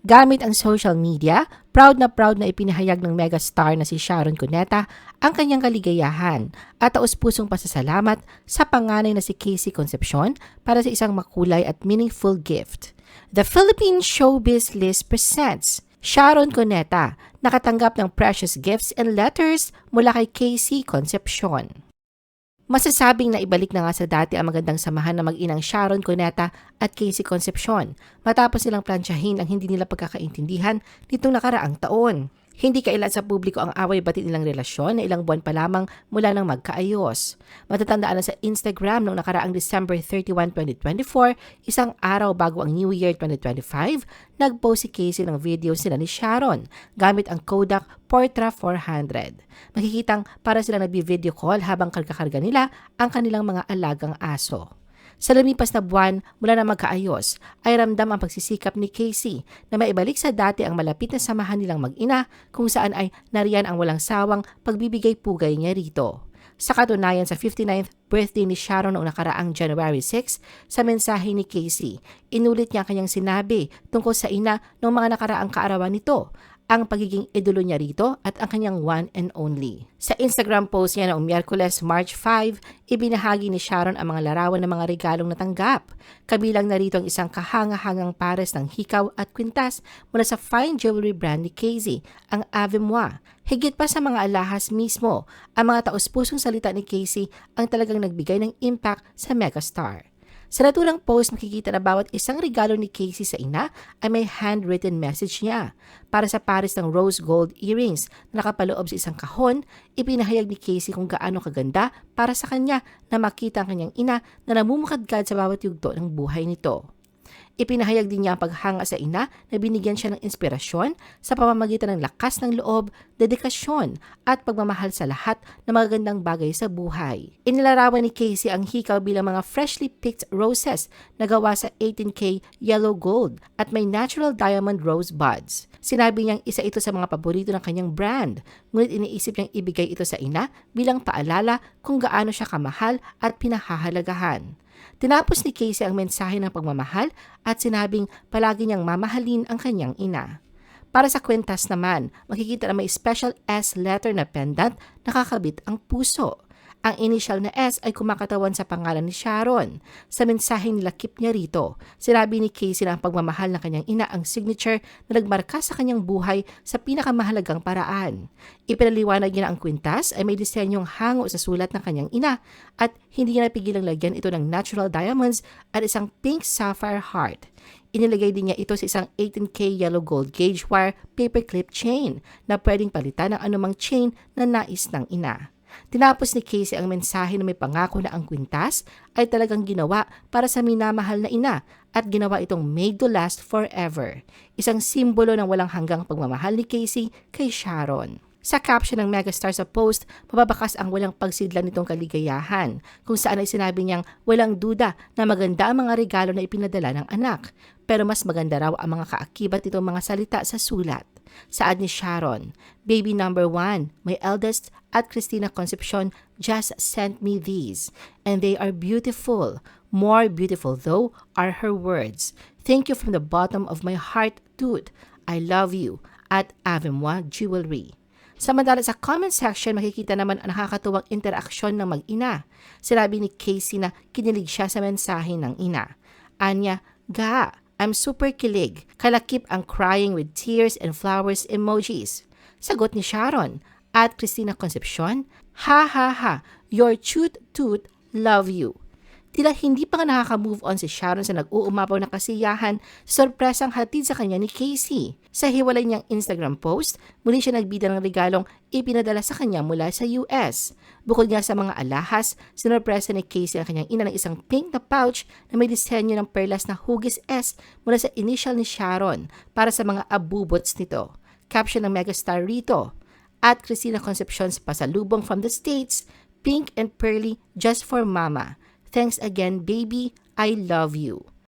Gamit ang social media, proud na proud na ipinahayag ng megastar na si Sharon Cuneta ang kanyang kaligayahan at taus-pusong pasasalamat sa panganay na si Casey Concepcion para sa isang makulay at meaningful gift. The Philippine Showbiz List presents Sharon Cuneta, nakatanggap ng precious gifts and letters mula kay Casey Concepcion. Masasabing na ibalik na nga sa dati ang magandang samahan ng mag-inang Sharon Cuneta at Casey Concepcion matapos nilang plansyahin ang hindi nila pagkakaintindihan nitong nakaraang taon. Hindi kailan sa publiko ang away batid nilang relasyon na ilang buwan pa lamang mula nang magkaayos. Matatandaan na sa Instagram noong nakaraang December 31, 2024, isang araw bago ang New Year 2025, nag-post si Casey ng video sila ni Sharon gamit ang Kodak Portra 400. Makikitang para sila nagbi-video call habang karkakarga nila ang kanilang mga alagang aso. Sa lumipas na buwan mula na magkaayos, ay ramdam ang pagsisikap ni Casey na maibalik sa dati ang malapit na samahan nilang mag-ina kung saan ay nariyan ang walang sawang pagbibigay-pugay niya rito. Sa katunayan sa 59th birthday ni Sharon noong nakaraang January 6, sa mensahe ni Casey, inulit niya ang kanyang sinabi tungkol sa ina noong mga nakaraang kaarawan nito ang pagiging idolo niya rito at ang kanyang one and only. Sa Instagram post niya noong Miyerkules, March 5, ibinahagi ni Sharon ang mga larawan ng mga regalong natanggap. Kabilang na rito ang isang kahanga-hangang pares ng hikaw at kwintas mula sa fine jewelry brand ni Casey, ang Ave Moi. Higit pa sa mga alahas mismo, ang mga taos-pusong salita ni Casey ang talagang nagbigay ng impact sa megastar. Sa naturang post, makikita na bawat isang regalo ni Casey sa ina ay may handwritten message niya. Para sa pares ng rose gold earrings na nakapaloob sa isang kahon, ipinahayag ni Casey kung gaano kaganda para sa kanya na makita ang kanyang ina na namumukadkad sa bawat yugto ng buhay nito. Ipinahayag din niya ang paghanga sa ina na binigyan siya ng inspirasyon sa pamamagitan ng lakas ng loob, dedikasyon at pagmamahal sa lahat ng magagandang bagay sa buhay. Inilarawan ni Casey ang hikaw bilang mga freshly picked roses na gawa sa 18K yellow gold at may natural diamond rose buds. Sinabi niyang isa ito sa mga paborito ng kanyang brand, ngunit iniisip niyang ibigay ito sa ina bilang paalala kung gaano siya kamahal at pinahahalagahan. Tinapos ni Casey ang mensahe ng pagmamahal at sinabing palagi niyang mamahalin ang kanyang ina. Para sa kwentas naman, makikita na may special S letter na pendant na kakabit ang puso. Ang initial na S ay kumakatawan sa pangalan ni Sharon. Sa mensaheng nilakip niya rito, sinabi ni Casey na ang pagmamahal ng kanyang ina ang signature na nagmarka sa kanyang buhay sa pinakamahalagang paraan. Ipinaliwanag niya na ang kwintas ay may disenyong hango sa sulat ng kanyang ina at hindi niya napigilang lagyan ito ng natural diamonds at isang pink sapphire heart. Inilagay din niya ito sa isang 18K yellow gold gauge wire paperclip chain na pwedeng palitan ng anumang chain na nais ng ina. Tinapos ni Casey ang mensahe na may pangako na ang kwintas ay talagang ginawa para sa minamahal na ina at ginawa itong made to last forever. Isang simbolo ng walang hanggang pagmamahal ni Casey kay Sharon. Sa caption ng megastar sa post, mababakas ang walang pagsidlan nitong kaligayahan, kung saan ay sinabi niyang walang duda na maganda ang mga regalo na ipinadala ng anak, pero mas maganda raw ang mga kaakibat nitong mga salita sa sulat. Saad ni Sharon, Baby number one, my eldest at Christina Concepcion just sent me these, and they are beautiful. More beautiful, though, are her words. Thank you from the bottom of my heart, dude. I love you. At Avemoi Jewelry. Samantala sa comment section, makikita naman ang nakakatuwang interaksyon ng mag-ina. Sinabi ni Casey na kinilig siya sa mensahe ng ina. Anya, Ga, I'm super kilig. Kalakip ang crying with tears and flowers emojis. Sagot ni Sharon. At Christina Concepcion, Ha ha ha, your cute toot, love you. Tila hindi pa nga nakaka-move on si Sharon sa nag-uumapaw na kasiyahan sa sorpresang hatid sa kanya ni Casey. Sa hiwalay niyang Instagram post, muli siya nagbida ng regalong ipinadala sa kanya mula sa US. Bukod nga sa mga alahas, sinurpresa ni Casey ang kanyang ina ng isang pink na pouch na may disenyo ng perlas na hugis S mula sa initial ni Sharon para sa mga abubots nito. Caption ng megastar rito, at Christina Concepcion's pasalubong from the States, pink and pearly just for mama. Thanks again, baby. I love you.